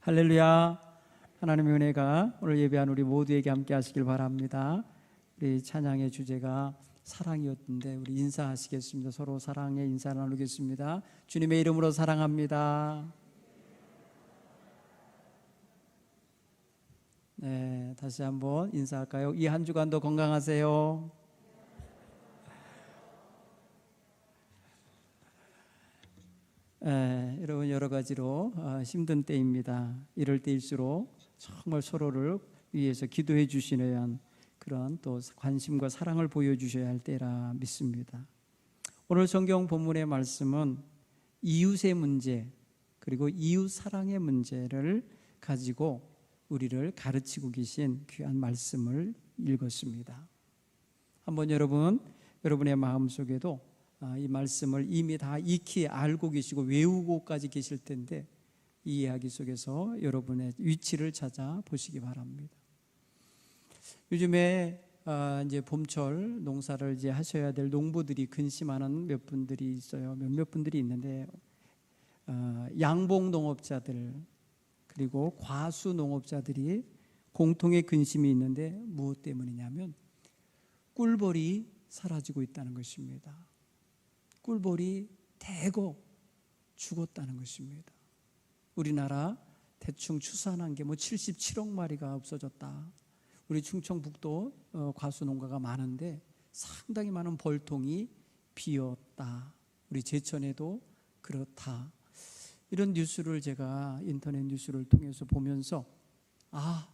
할렐루야. 하나님의 은혜가 오늘 예배한 우리 모두에게 함께 하시길 바랍니다. 우리 찬양의 주제가 사랑이었는데 우리 인사하시겠습니다. 서로 사랑의 인사 나누겠습니다. 주님의 이름으로 사랑합니다. 네, 다시 한번 인사할까요? 이 한 주간도 건강하세요. 에, 여러분 여러 가지로 어, 힘든 때입니다. 이럴 때일수록 정말 서로를 위해서 기도해 주시는 한 그런 또 관심과 사랑을 보여주셔야 할 때라 믿습니다. 오늘 성경 본문의 말씀은 이웃의 문제 그리고 이웃 사랑의 문제를 가지고 우리를 가르치고 계신 귀한 말씀을 읽었습니다. 한번 여러분 여러분의 마음 속에도 아, 이 말씀을 이미 다 익히 알고 계시고 외우고까지 계실 텐데 이 이야기 속에서 여러분의 위치를 찾아 보시기 바랍니다. 요즘에 아, 이제 봄철 농사를 이제 하셔야 될 농부들이 근심하는 몇 분들이 있어요. 몇몇 분들이 있는데 아, 양봉 농업자들 그리고 과수 농업자들이 공통의 근심이 있는데 무엇 때문이냐면 꿀벌이 사라지고 있다는 것입니다. 꿀벌이 대거 죽었다는 것입니다. 우리나라 대충 추산한 게 뭐 77억 마리가 없어졌다. 우리 충청북도 어, 과수 농가가 많은데 상당히 많은 벌통이 비었다. 우리 제천에도 그렇다. 이런 뉴스를 제가 인터넷 뉴스를 통해서 보면서 아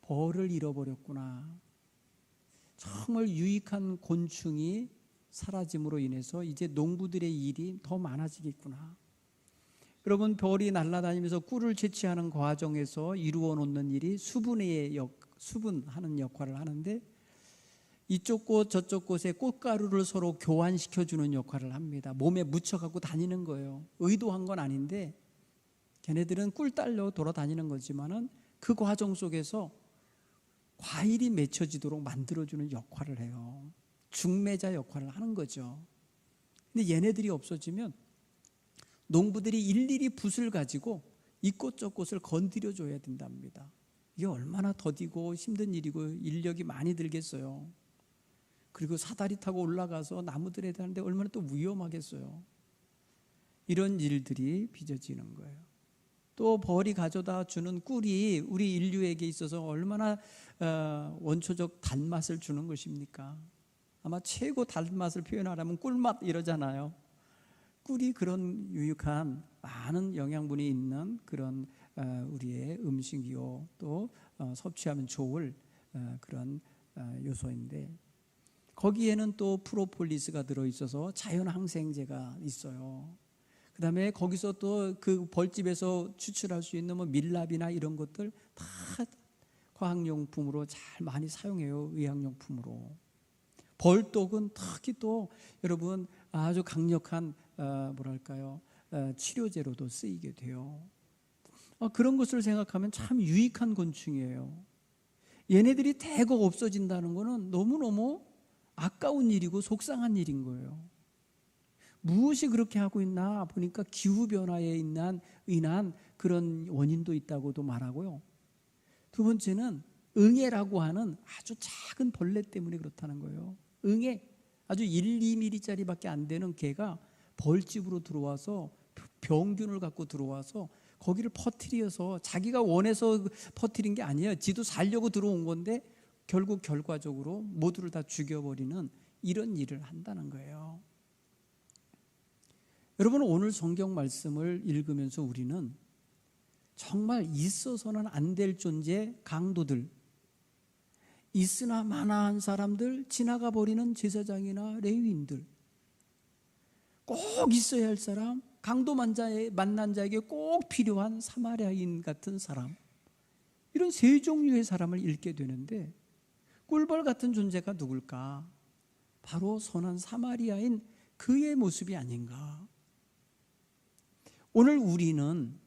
벌을 잃어버렸구나. 정말 유익한 곤충이 사라짐으로 인해서 이제 농부들의 일이 더 많아지겠구나. 여러분 벌이 날아다니면서 꿀을 채취하는 과정에서 이루어 놓는 일이 수분의 역 수분하는 역할을 하는데 이쪽 꽃 저쪽 꽃에 꽃가루를 서로 교환시켜 주는 역할을 합니다. 몸에 묻혀 갖고 다니는 거예요. 의도한 건 아닌데 걔네들은 꿀 딸려 돌아다니는 거지만은 그 과정 속에서 과일이 맺혀지도록 만들어 주는 역할을 해요. 중매자 역할을 하는 거죠. 근데 얘네들이 없어지면 농부들이 일일이 붓을 가지고 이꽃저 꽃을 건드려 줘야 된답니다. 이게 얼마나 더디고 힘든 일이고 인력이 많이 들겠어요. 그리고 사다리 타고 올라가서 나무들에 대한데 얼마나 또 위험하겠어요. 이런 일들이 빚어지는 거예요. 또 벌이 가져다 주는 꿀이 우리 인류에게 있어서 얼마나 어, 원초적 단맛을 주는 것입니까? 아마 최고 단맛을 표현하려면 꿀맛 이러잖아요. 꿀이 그런 유익한 많은 영양분이 있는 그런 어, 우리의 음식이요 또 어, 섭취하면 좋을 어, 그런 요소인데 거기에는 또 프로폴리스가 들어 있어서 자연 항생제가 있어요. 그다음에 거기서 또 그 벌집에서 추출할 수 있는 뭐 밀랍이나 이런 것들 다 과학용품으로 잘 많이 사용해요. 의학용품으로. 벌독은 특히 또 여러분 아주 강력한 어, 뭐랄까요 어, 치료제로도 쓰이게 돼요. 어, 그런 것을 생각하면 참 유익한 곤충이에요. 얘네들이 대거 없어진다는 것은 너무너무 아까운 일이고 속상한 일인 거예요. 무엇이 그렇게 하고 있나 보니까 기후 변화에 인한 인한 그런 원인도 있다고도 말하고요. 두 번째는 응애라고 하는 아주 작은 벌레 때문에 그렇다는 거예요. 응애 아주 1, 2mm짜리밖에 안 되는 개가 벌집으로 들어와서 병균을 갖고 들어와서 거기를 퍼뜨려서 자기가 원해서 퍼뜨린 게 아니에요. 지도 살려고 들어온 건데 결국 결과적으로 모두를 다 죽여버리는 이런 일을 한다는 거예요. 여러분 오늘 성경 말씀을 읽으면서 우리는 정말 있어서는 안 될 존재 강도들 있으나 마나한 사람들 지나가 버리는 제사장이나 레위인들 꼭 있어야 할 사람 강도 만난 자에게 꼭 필요한 사마리아인 같은 사람 이런 세 종류의 사람을 읽게 되는데 꿀벌 같은 존재가 누굴까? 바로 선한 사마리아인 그의 모습이 아닌가? 오늘 우리는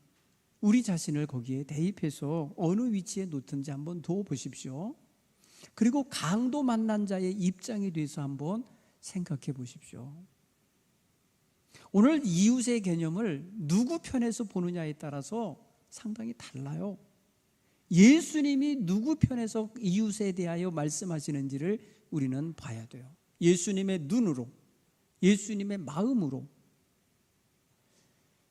우리 자신을 거기에 대입해서 어느 위치에 놓든지 한번 둬 보십시오. 그리고 강도 만난 자의 입장에 대해서 한번 생각해 보십시오. 오늘 이웃의 개념을 누구 편에서 보느냐에 따라서 상당히 달라요. 예수님이 누구 편에서 이웃에 대하여 말씀하시는지를 우리는 봐야 돼요. 예수님의 눈으로, 예수님의 마음으로.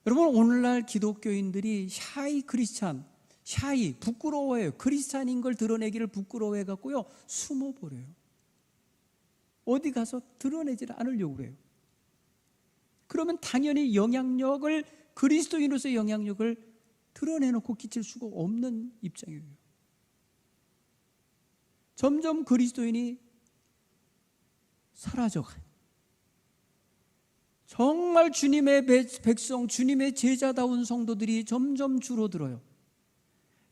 여러분, 오늘날 기독교인들이 샤이 크리스찬, 샤이, 부끄러워해요. 크리스찬인 걸 드러내기를 부끄러워해 갖고요. 숨어 버려요. 어디 가서 드러내질 않으려고 그래요. 그러면 당연히 영향력을, 그리스도인으로서 영향력을 드러내놓고 끼칠 수가 없는 입장이에요. 점점 그리스도인이 사라져가요. 정말 주님의 백성, 주님의 제자다운 성도들이 점점 줄어들어요.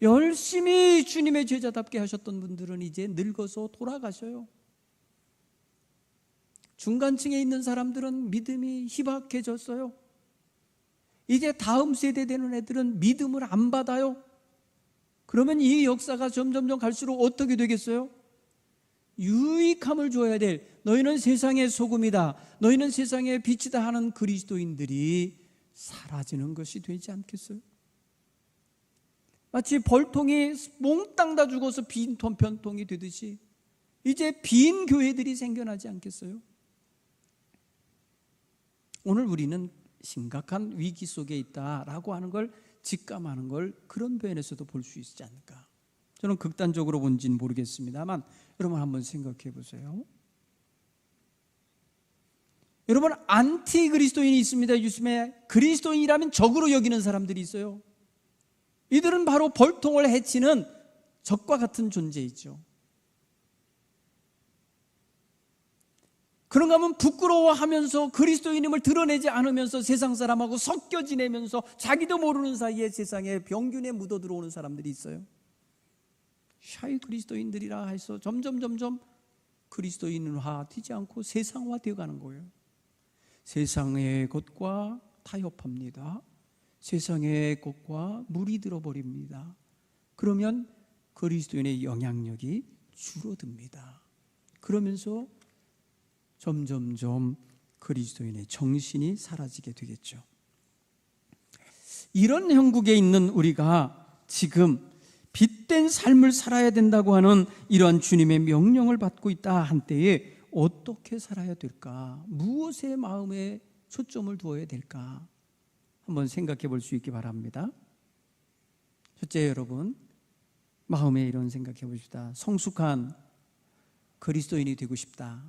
열심히 주님의 제자답게 하셨던 분들은 이제 늙어서 돌아가셔요. 중간층에 있는 사람들은 믿음이 희박해졌어요. 이제 다음 세대 되는 애들은 믿음을 안 받아요. 그러면 이 역사가 점점점 갈수록 어떻게 되겠어요? 유익함을 줘야 될 너희는 세상의 소금이다. 너희는 세상의 빛이다 하는 그리스도인들이 사라지는 것이 되지 않겠어요? 마치 벌통이 몽땅 다 죽어서 빈 편통이 되듯이 이제 빈 교회들이 생겨나지 않겠어요? 오늘 우리는 심각한 위기 속에 있다라고 하는 걸 직감하는 걸 그런 면에서도 볼 수 있지 않을까. 저는 극단적으로 본지는 모르겠습니다만 여러분 한번 생각해 보세요. 여러분 안티 그리스도인이 있습니다. 요즘에 그리스도인이라면 적으로 여기는 사람들이 있어요. 이들은 바로 벌통을 해치는 적과 같은 존재이죠. 그런가 하면 부끄러워하면서 그리스도인임을 드러내지 않으면서 세상 사람하고 섞여 지내면서 자기도 모르는 사이에 세상에 병균에 묻어 들어오는 사람들이 있어요. 샤이 그리스도인들이라 해서 점점 점점 그리스도인화 되지 않고 세상화 되어 가는 거예요. 세상의 것과 타협합니다. 세상의 것과 물이 들어버립니다. 그러면 그리스도인의 영향력이 줄어듭니다. 그러면서 점점점 그리스도인의 정신이 사라지게 되겠죠. 이런 형국에 있는 우리가 지금 빛된 삶을 살아야 된다고 하는 이러한 주님의 명령을 받고 있다 한때에 어떻게 살아야 될까? 무엇에 마음에 초점을 두어야 될까? 한번 생각해 볼 수 있기 바랍니다. 첫째 여러분, 마음에 이런 생각해 봅시다. 성숙한 그리스도인이 되고 싶다.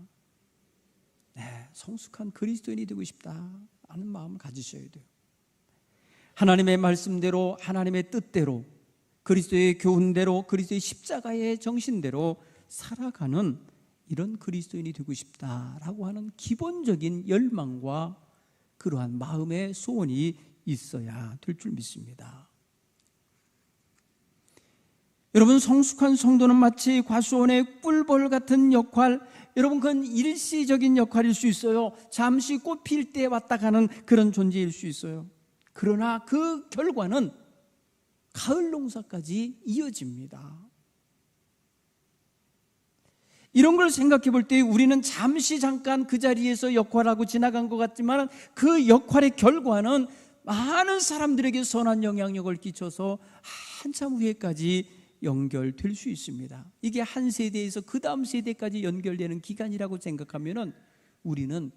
네, 성숙한 그리스도인이 되고 싶다 하는 마음을 가지셔야 돼요. 하나님의 말씀대로 하나님의 뜻대로 그리스도의 교훈대로 그리스도의 십자가의 정신대로 살아가는 이런 그리스도인이 되고 싶다라고 하는 기본적인 열망과 그러한 마음의 소원이 있어야 될 줄 믿습니다. 여러분 성숙한 성도는 마치 과수원의 꿀벌 같은 역할 여러분 그건 일시적인 역할일 수 있어요. 잠시 꽃 필 때 왔다 가는 그런 존재일 수 있어요. 그러나 그 결과는 가을 농사까지 이어집니다. 이런 걸 생각해 볼 때 우리는 잠시 잠깐 그 자리에서 역할하고 지나간 것 같지만 그 역할의 결과는 많은 사람들에게 선한 영향력을 끼쳐서 한참 후에까지 연결될 수 있습니다. 이게 한 세대에서 그 다음 세대까지 연결되는 기간이라고 생각하면은 우리는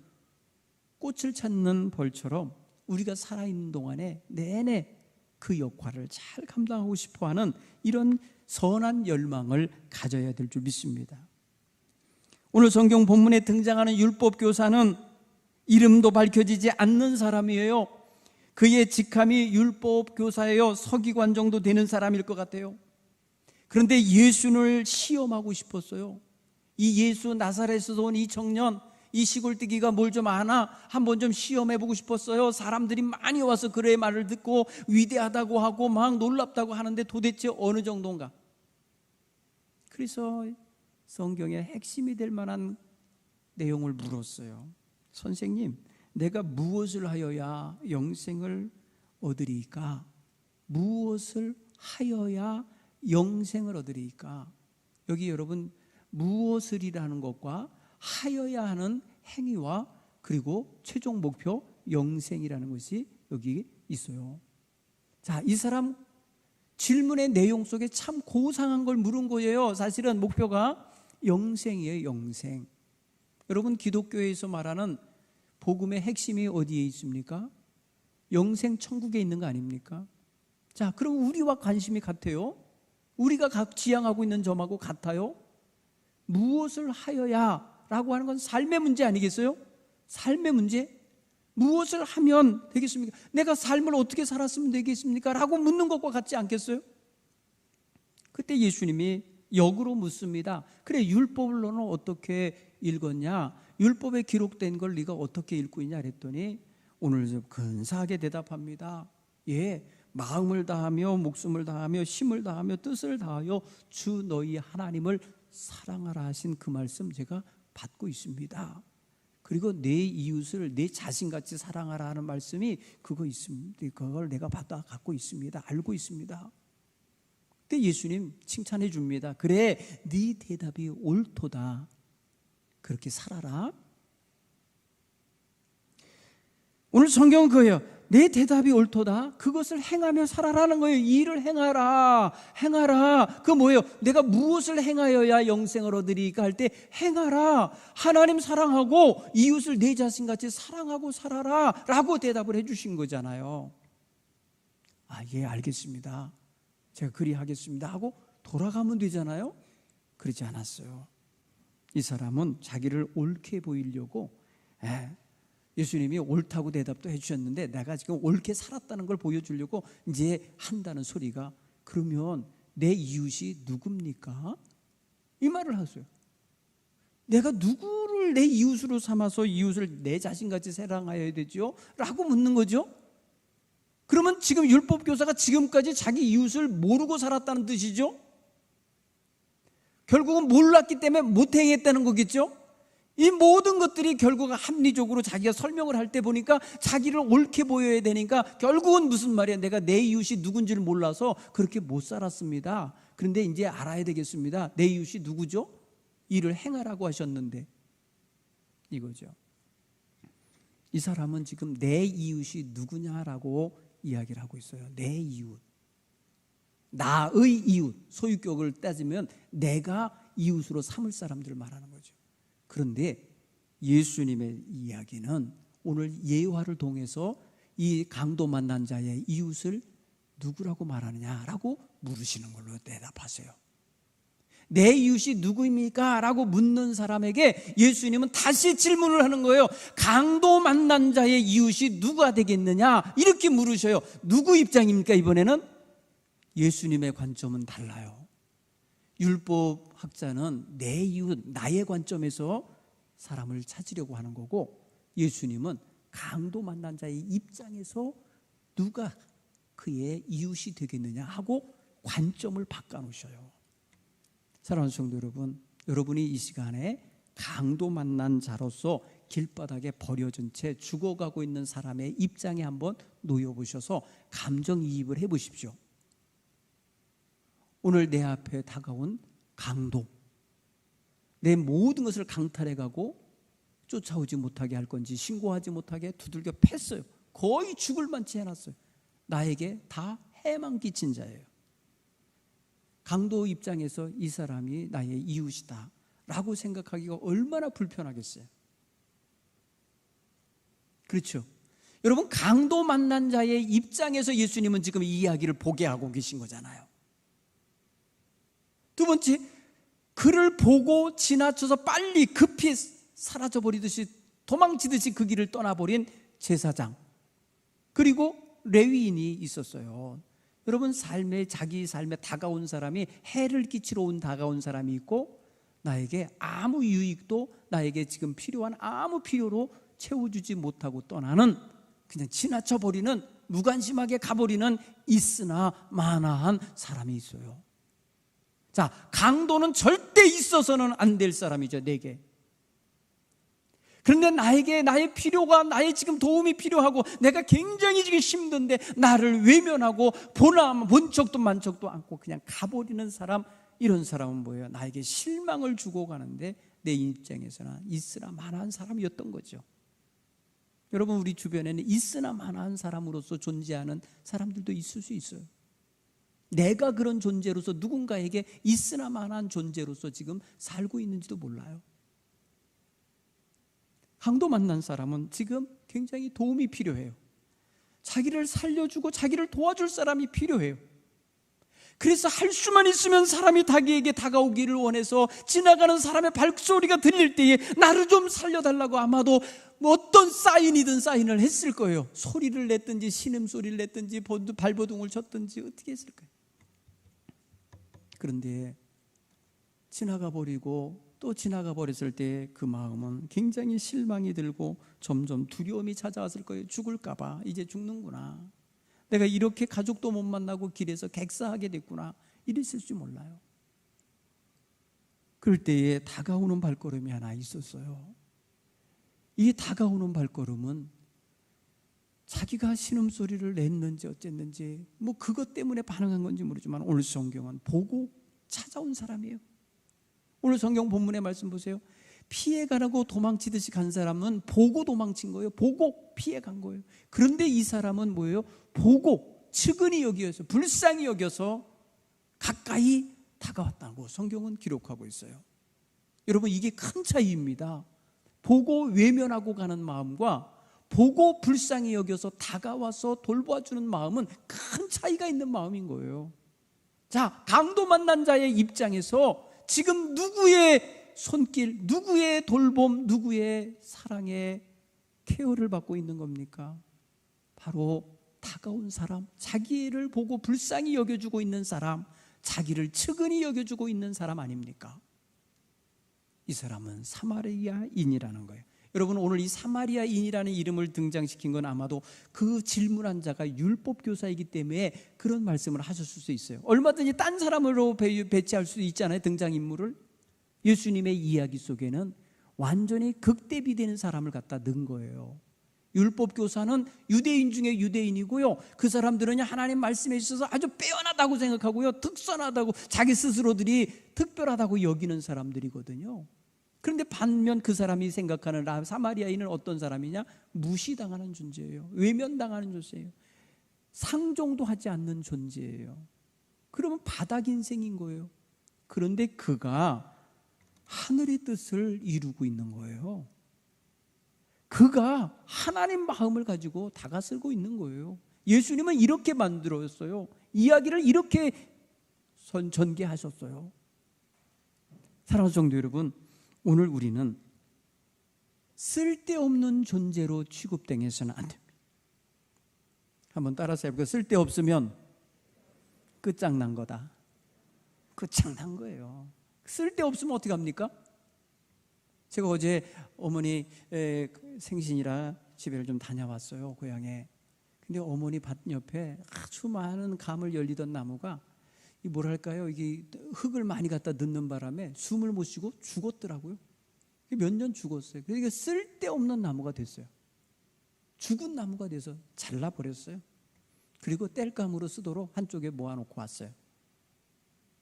꽃을 찾는 벌처럼 우리가 살아있는 동안에 내내 그 역할을 잘 감당하고 싶어 하는 이런 선한 열망을 가져야 될 줄 믿습니다. 오늘 성경 본문에 등장하는 율법 교사는 이름도 밝혀지지 않는 사람이에요. 그의 직함이 율법 교사예요. 서기관 정도 되는 사람일 것 같아요. 그런데 예수를 시험하고 싶었어요. 이 예수 나사렛에서 온 이 청년, 이 시골뜨기가 뭘 좀 아나 한번 좀 시험해 보고 싶었어요. 사람들이 많이 와서 그의 말을 듣고 위대하다고 하고 막 놀랍다고 하는데 도대체 어느 정도인가? 그래서 성경의 핵심이 될 만한 내용을 물었어요. 선생님, 내가 무엇을 하여야 영생을 얻으리까? 무엇을 하여야 영생을 얻으리까? 여기 여러분 무엇을이라는 것과 하여야 하는 행위와 그리고 최종 목표 영생이라는 것이 여기 있어요. 자, 이 사람 질문의 내용 속에 참 고상한 걸 물은 거예요. 사실은 목표가 영생이에요, 영생. 여러분, 기독교에서 말하는 복음의 핵심이 어디에 있습니까? 영생 천국에 있는 거 아닙니까? 자, 그럼 우리와 관심이 같아요? 우리가 각 지향하고 있는 점하고 같아요? 무엇을 하여야 라고 하는 건 삶의 문제 아니겠어요? 삶의 문제? 무엇을 하면 되겠습니까? 내가 삶을 어떻게 살았으면 되겠습니까? 라고 묻는 것과 같지 않겠어요? 그때 예수님이 역으로 묻습니다. 그래 율법을 너는 어떻게 읽었냐? 율법에 기록된 걸 네가 어떻게 읽고 있냐 그랬더니 오늘 좀 근사하게 대답합니다. 예, 마음을 다하며 목숨을 다하며 힘을 다하며 뜻을 다하여 주 너희 하나님을 사랑하라 하신 그 말씀 제가 받고 있습니다. 그리고 내 이웃을 내 자신같이 사랑하라 하는 말씀이 그거 있습니다. 그걸 내가 받아 갖고 있습니다. 알고 있습니다. 그때 예수님 칭찬해 줍니다. 그래, 네 대답이 옳도다. 그렇게 살아라. 오늘 성경은 그거예요. 내 대답이 옳도다. 그것을 행하며 살아라는 거예요. 이 일을 행하라. 행하라. 그 뭐예요? 내가 무엇을 행하여야 영생을 얻으리까 할 때 행하라. 하나님 사랑하고 이웃을 내 자신같이 사랑하고 살아라. 라고 대답을 해 주신 거잖아요. 아, 예, 알겠습니다. 제가 그리 하겠습니다. 하고 돌아가면 되잖아요. 그러지 않았어요. 이 사람은 자기를 옳게 보이려고 예, 예수님이 옳다고 대답도 해주셨는데 내가 지금 옳게 살았다는 걸 보여주려고 이제 한다는 소리가 그러면 내 이웃이 누굽니까? 이 말을 하세요. 내가 누구를 내 이웃으로 삼아서 이웃을 내 자신같이 사랑하여야 되죠? 라고 묻는 거죠. 그러면 지금 율법 교사가 지금까지 자기 이웃을 모르고 살았다는 뜻이죠? 결국은 몰랐기 때문에 못 행했다는 거겠죠? 이 모든 것들이 결국 합리적으로 자기가 설명을 할 때 보니까 자기를 옳게 보여야 되니까 결국은 무슨 말이야? 내가 내 이웃이 누군지를 몰라서 그렇게 못 살았습니다. 그런데 이제 알아야 되겠습니다. 내 이웃이 누구죠? 일을 행하라고 하셨는데 이거죠. 이 사람은 지금 내 이웃이 누구냐라고 이야기를 하고 있어요. 내 이웃. 나의 이웃. 소유격을 따지면 내가 이웃으로 삼을 사람들을 말하는 거죠. 그런데 예수님의 이야기는 오늘 예화를 통해서 이 강도 만난 자의 이웃을 누구라고 말하느냐라고 물으시는 걸로 대답하세요. 내 이웃이 누구입니까? 라고 묻는 사람에게 예수님은 다시 질문을 하는 거예요. 강도 만난 자의 이웃이 누가 되겠느냐? 이렇게 물으셔요. 누구 입장입니까? 이번에는 예수님의 관점은 달라요. 율법 학자는 내 이웃, 나의 관점에서 사람을 찾으려고 하는 거고 예수님은 강도 만난 자의 입장에서 누가 그의 이웃이 되겠느냐 하고 관점을 바꿔놓으셔요. 사랑하는 성도 여러분, 여러분이 이 시간에 강도 만난 자로서 길바닥에 버려진 채 죽어가고 있는 사람의 입장에 한번 놓여보셔서 감정이입을 해보십시오. 오늘 내 앞에 다가온 강도, 내 모든 것을 강탈해가고 쫓아오지 못하게 할 건지 신고하지 못하게 두들겨 팼어요. 거의 죽을 만치 해놨어요. 나에게 다 해만 끼친 자예요. 강도 입장에서 이 사람이 나의 이웃이다. 라고 생각하기가 얼마나 불편하겠어요. 그렇죠. 여러분, 강도 만난 자의 입장에서 예수님은 지금 이 이야기를 보게 하고 계신 거잖아요. 두 번째, 그를 보고 지나쳐서 빨리 급히 사라져 버리듯이 도망치듯이 그 길을 떠나버린 제사장. 그리고 레위인이 있었어요. 여러분 삶에 자기 삶에 다가온 사람이 해를 끼치러 온 다가온 사람이 있고 나에게 아무 유익도 나에게 지금 필요한 아무 필요로 채워주지 못하고 떠나는 그냥 지나쳐 버리는 무관심하게 가버리는 있으나 마나한 사람이 있어요. 자, 강도는 절대 있어서는 안 될 사람이죠, 내게. 그런데 나에게 나의 필요가 나의 지금 도움이 필요하고 내가 굉장히 지금 힘든데 나를 외면하고 보나 본 척도 만 척도 않고 그냥 가버리는 사람 이런 사람은 뭐예요? 나에게 실망을 주고 가는데 내 입장에서는 있으나 마나한 사람이었던 거죠. 여러분 우리 주변에는 있으나 마나한 사람으로서 존재하는 사람들도 있을 수 있어요. 내가 그런 존재로서 누군가에게 있으나 마나한 존재로서 지금 살고 있는지도 몰라요. 강도 만난 사람은 지금 굉장히 도움이 필요해요. 자기를 살려주고 자기를 도와줄 사람이 필요해요. 그래서 할 수만 있으면 사람이 자기에게 다가오기를 원해서 지나가는 사람의 발소리가 들릴 때에 나를 좀 살려달라고 아마도 뭐 어떤 사인이든 사인을 했을 거예요. 소리를 냈든지 신음소리를 냈든지 발버둥을 쳤든지 어떻게 했을 거예요. 그런데 지나가 버리고 또 지나가 버렸을 때 그 마음은 굉장히 실망이 들고 점점 두려움이 찾아왔을 거예요. 죽을까봐 이제 죽는구나. 내가 이렇게 가족도 못 만나고 길에서 객사하게 됐구나. 이랬을지 몰라요. 그럴 때에 다가오는 발걸음이 하나 있었어요. 이 다가오는 발걸음은 자기가 신음소리를 냈는지 어쨌는지 뭐 그것 때문에 반응한 건지 모르지만 오늘 성경은 보고 찾아온 사람이에요. 오늘 성경 본문의 말씀 보세요. 피해가라고 도망치듯이 간 사람은 보고 도망친 거예요. 보고 피해간 거예요. 그런데 이 사람은 뭐예요? 보고 측은히 여기어서 불쌍히 여겨서 가까이 다가왔다고 성경은 기록하고 있어요. 여러분 이게 큰 차이입니다. 보고 외면하고 가는 마음과 보고 불쌍히 여겨서 다가와서 돌봐주는 마음은 큰 차이가 있는 마음인 거예요. 자, 강도 만난 자의 입장에서 지금 누구의 손길, 누구의 돌봄, 누구의 사랑의 케어를 받고 있는 겁니까? 바로 다가온 사람, 자기를 보고 불쌍히 여겨주고 있는 사람, 자기를 측은히 여겨주고 있는 사람 아닙니까? 이 사람은 사마리아인이라는 거예요. 여러분 오늘 이 사마리아인이라는 이름을 등장시킨 건 아마도 그 질문한 자가 율법 교사이기 때문에 그런 말씀을 하셨을 수 있어요. 얼마든지 딴 사람으로 배치할 수 있잖아요. 등장 인물을 예수님의 이야기 속에는 완전히 극대비되는 사람을 갖다 넣은 거예요. 율법 교사는 유대인 중에 유대인이고요. 그 사람들은 하나님 말씀에 있어서 아주 빼어나다고 생각하고요. 특선하다고 자기 스스로들이 특별하다고 여기는 사람들이거든요. 그런데 반면 그 사람이 생각하는 사마리아인은 어떤 사람이냐? 무시당하는 존재예요. 외면당하는 존재예요. 상종도 하지 않는 존재예요. 그러면 바닥 인생인 거예요. 그런데 그가 하늘의 뜻을 이루고 있는 거예요. 그가 하나님 마음을 가지고 다가서고 있는 거예요. 예수님은 이렇게 만들었어요. 이야기를 이렇게 선, 전개하셨어요. 사랑하는 성도 여러분, 오늘 우리는 쓸데없는 존재로 취급당해서는 안 됩니다. 한번 따라서 해볼까요? 쓸데없으면 끝장난 거다. 끝장난 거예요. 쓸데없으면 어떻게 합니까? 제가 어제 어머니 생신이라 집에를 좀 다녀왔어요 고향에. 근데 어머니 밭 옆에 아주 많은 감을 열리던 나무가 이 뭐랄까요 이게 흙을 많이 갖다 넣는 바람에 숨을 못 쉬고 죽었더라고요. 몇 년 죽었어요. 그러니까 쓸데없는 나무가 됐어요. 죽은 나무가 돼서 잘라 버렸어요. 그리고 땔감으로 쓰도록 한쪽에 모아놓고 왔어요.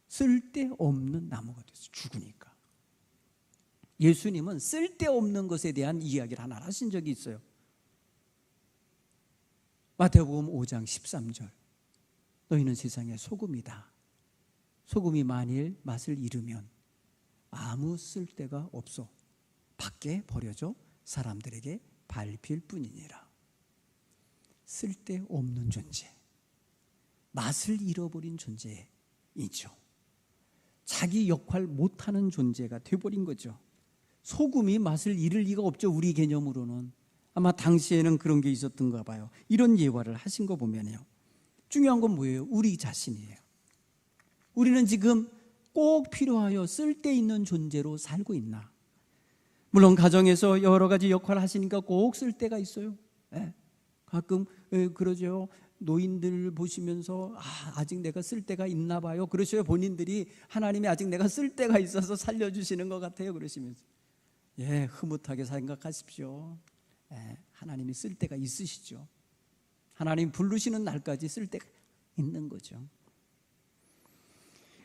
쓸데없는 나무가 됐어요. 죽으니까. 예수님은 쓸데없는 것에 대한 이야기를 하나 하신 적이 있어요. 마태복음 5장 13절. 너희는 세상의 소금이다. 소금이 만일 맛을 잃으면 아무 쓸데가 없어. 밖에 버려져 사람들에게 밟힐 뿐이니라. 쓸데 없는 존재. 맛을 잃어버린 존재이죠. 자기 역할 못하는 존재가 돼버린 거죠. 소금이 맛을 잃을 리가 없죠. 우리 개념으로는. 아마 당시에는 그런 게 있었던가 봐요. 이런 예화를 하신 거 보면요. 중요한 건 뭐예요? 우리 자신이에요. 우리는 지금 꼭 필요하여 쓸데있는 존재로 살고 있나? 물론 가정에서 여러 가지 역할을 하시니까 꼭 쓸데가 있어요. 네. 가끔 예, 그러죠. 노인들 보시면서 아, 아직 내가 쓸 데가 있나 봐요. 그러셔요. 본인들이 하나님이 아직 내가 쓸 데가 있어서 살려주시는 것 같아요. 그러시면서 예, 흐뭇하게 생각하십시오. 예, 하나님이 쓸 데가 있으시죠. 하나님 부르시는 날까지 쓸 데가 있는 거죠.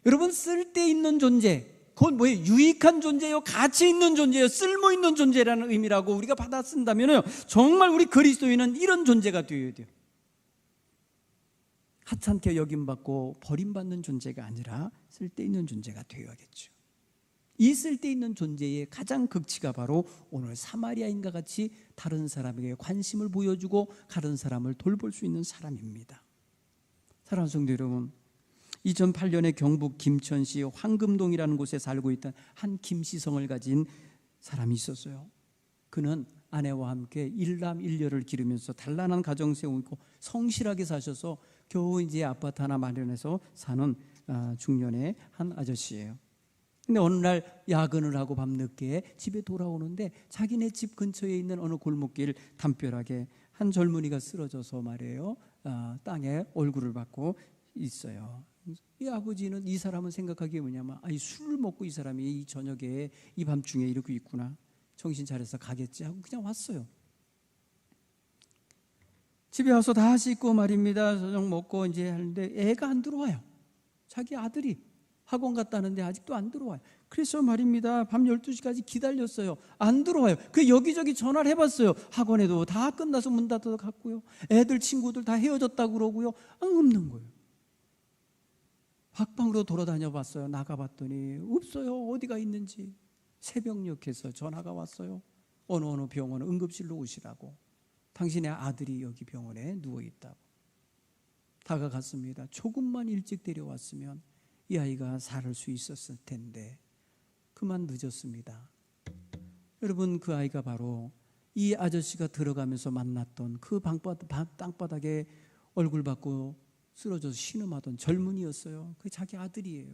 여러분 쓸데 있는 존재, 그건 뭐예요? 유익한 존재요, 가치 있는 존재요, 쓸모 있는 존재라는 의미라고 우리가 받아 쓴다면 정말 우리 그리스도인은 이런 존재가 되어야 돼요. 하찮게 여김받고 버림받는 존재가 아니라 쓸데있는 존재가 되어야겠죠. 이 쓸데있는 존재의 가장 극치가 바로 오늘 사마리아인과 같이 다른 사람에게 관심을 보여주고 다른 사람을 돌볼 수 있는 사람입니다. 사랑하는 성도 여러분, 2008년에 경북 김천시 황금동이라는 곳에 살고 있던 한 김시성을 가진 사람이 있었어요. 그는 아내와 함께 일남일녀를 기르면서 단란한 가정 세우고 성실하게 사셔서 겨우 이제 아파트 하나 마련해서 사는 아, 중년의 한 아저씨예요. 근데 어느 날 야근을 하고 밤늦게 집에 돌아오는데 자기네 집 근처에 있는 어느 골목길 담벼락에 한 젊은이가 쓰러져서 말이에요. 아, 땅에 얼굴을 받고 있어요. 이 아버지는 이 사람은 생각하기에 뭐냐면 아니 술을 먹고 이 사람이 이 저녁에 이 밤중에 이러고 있구나 정신 차려서 가겠지 하고 그냥 왔어요. 집에 와서 다 씻고 말입니다. 저녁 먹고 이제 하는데 애가 안 들어와요. 자기 아들이 학원 갔다는데 아직도 안 들어와요. 그래서 말입니다. 밤 12시까지 기다렸어요. 안 들어와요. 그 여기저기 전화를 해봤어요. 학원에도 다 끝나서 문 닫아서 갔고요. 애들 친구들 다 헤어졌다고 그러고요. 안 없는 거예요. 박방으로 돌아다녀 봤어요. 나가봤더니 없어요. 어디가 있는지. 새벽녘에서 전화가 왔어요. 어느 어느 병원 응급실로 오시라고. 당신의 아들이 여기 병원에 누워 있다고. 다가갔습니다. 조금만 일찍 데려왔으면 이 아이가 살을 수 있었을 텐데 그만 늦었습니다. 여러분 그 아이가 바로 이 아저씨가 들어가면서 만났던 그 방바닥, 땅바닥에 얼굴 받고 쓰러져서 신음하던 젊은이였어요. 그 자기 아들이에요.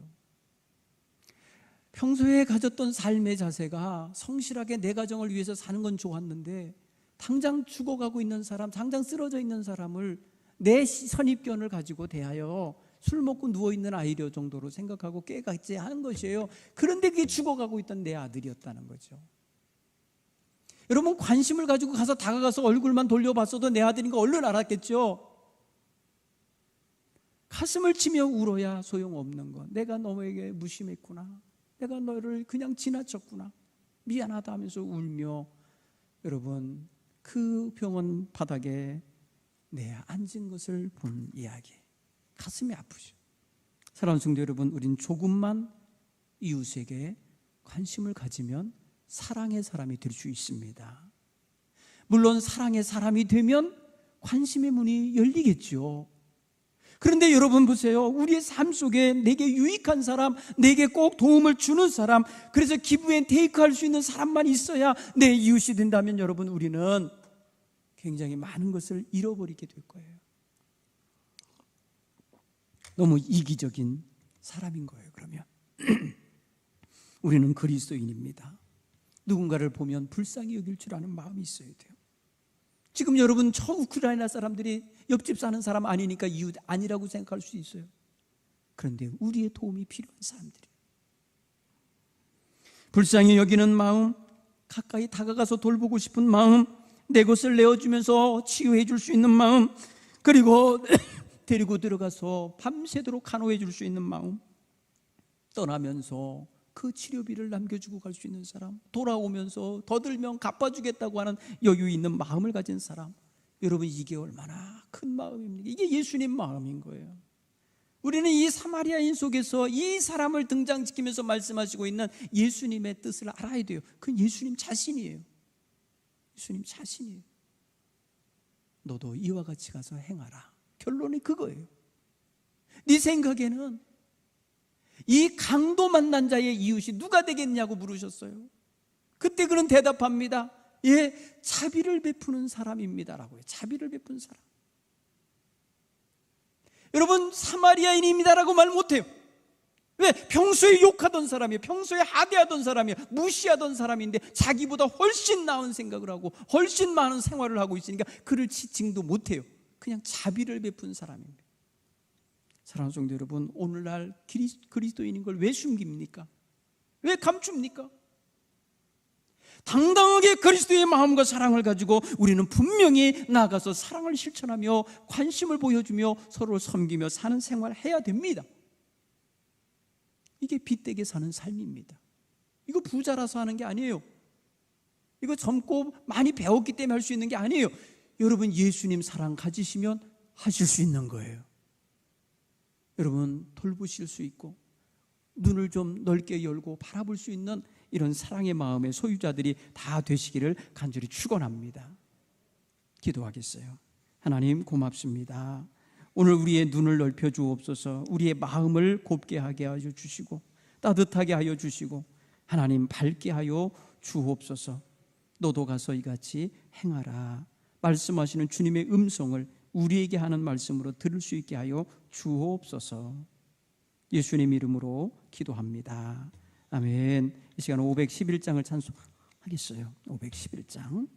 평소에 가졌던 삶의 자세가 성실하게 내 가정을 위해서 사는 건 좋았는데 당장 죽어가고 있는 사람, 당장 쓰러져 있는 사람을 내 선입견을 가지고 대하여 술 먹고 누워 있는 아이려 정도로 생각하고 깨닫지 하는 것이에요. 그런데 그게 죽어가고 있던 내 아들이었다는 거죠. 여러분 관심을 가지고 가서 다가가서 얼굴만 돌려봤어도 내 아들인 거 얼른 알았겠죠. 가슴을 치며 울어야 소용없는 것. 내가 너에게 무심했구나. 내가 너를 그냥 지나쳤구나. 미안하다 하면서 울며 여러분 그 병원 바닥에 내 앉은 것을 본 이야기. 가슴이 아프죠. 사랑하는 성도 여러분, 우린 조금만 이웃에게 관심을 가지면 사랑의 사람이 될 수 있습니다. 물론 사랑의 사람이 되면 관심의 문이 열리겠죠. 그런데 여러분 보세요. 우리의 삶 속에 내게 유익한 사람, 내게 꼭 도움을 주는 사람, 그래서 기부에 테이크 할 수 있는 사람만 있어야 내 이웃이 된다면 여러분 우리는 굉장히 많은 것을 잃어버리게 될 거예요. 너무 이기적인 사람인 거예요, 그러면. 우리는 그리스도인입니다. 누군가를 보면 불쌍히 여길 줄 아는 마음이 있어야 돼요. 지금 여러분 저 우크라이나 사람들이 옆집 사는 사람 아니니까 이웃 아니라고 생각할 수 있어요. 그런데 우리의 도움이 필요한 사람들이에요. 불쌍히 여기는 마음, 가까이 다가가서 돌보고 싶은 마음, 내 것을 내어주면서 치유해 줄 수 있는 마음, 그리고 데리고 들어가서 밤새도록 간호해 줄 수 있는 마음, 떠나면서 그 치료비를 남겨주고 갈 수 있는 사람, 돌아오면서 더 들면 갚아주겠다고 하는 여유 있는 마음을 가진 사람, 여러분 이게 얼마나 큰 마음입니까? 이게 예수님 마음인 거예요. 우리는 이 사마리아인 속에서 이 사람을 등장시키면서 말씀하시고 있는 예수님의 뜻을 알아야 돼요. 그건 예수님 자신이에요. 예수님 자신이에요. 너도 이와 같이 가서 행하라. 결론이 그거예요. 네 생각에는 이 강도 만난 자의 이웃이 누가 되겠냐고 물으셨어요. 그때 그는 대답합니다. 예, 자비를 베푸는 사람입니다라고요. 자비를 베푸는 사람. 여러분 사마리아인입니다라고 말 못해요. 왜? 평소에 욕하던 사람이에요. 평소에 하대하던 사람이에요. 무시하던 사람인데 자기보다 훨씬 나은 생각을 하고 훨씬 많은 생활을 하고 있으니까 그를 지칭도 못해요. 그냥 자비를 베푼 사람입니다. 사랑하는 성도 여러분, 오늘날 그리스도인인 걸 왜 숨깁니까? 왜 감춥니까? 당당하게 그리스도의 마음과 사랑을 가지고 우리는 분명히 나가서 사랑을 실천하며 관심을 보여주며 서로를 섬기며 사는 생활을 해야 됩니다. 이게 빚되게 사는 삶입니다. 이거 부자라서 하는 게 아니에요. 이거 젊고 많이 배웠기 때문에 할 수 있는 게 아니에요. 여러분 예수님 사랑 가지시면 하실 수 있는 거예요. 여러분 돌보실 수 있고 눈을 좀 넓게 열고 바라볼 수 있는 이런 사랑의 마음의 소유자들이 다 되시기를 간절히 축원합니다. 기도하겠어요. 하나님 고맙습니다. 오늘 우리의 눈을 넓혀 주옵소서. 우리의 마음을 곱게 하게 하여 주시고 따뜻하게 하여 주시고 하나님 밝게 하여 주옵소서. 너도 가서 이같이 행하라. 말씀하시는 주님의 음성을 우리에게 하는 말씀으로 들을 수 있게 하여 주옵소서. 예수님 이름으로 기도합니다. 아멘. 이 시간 511장을 찬송하겠어요. 511장.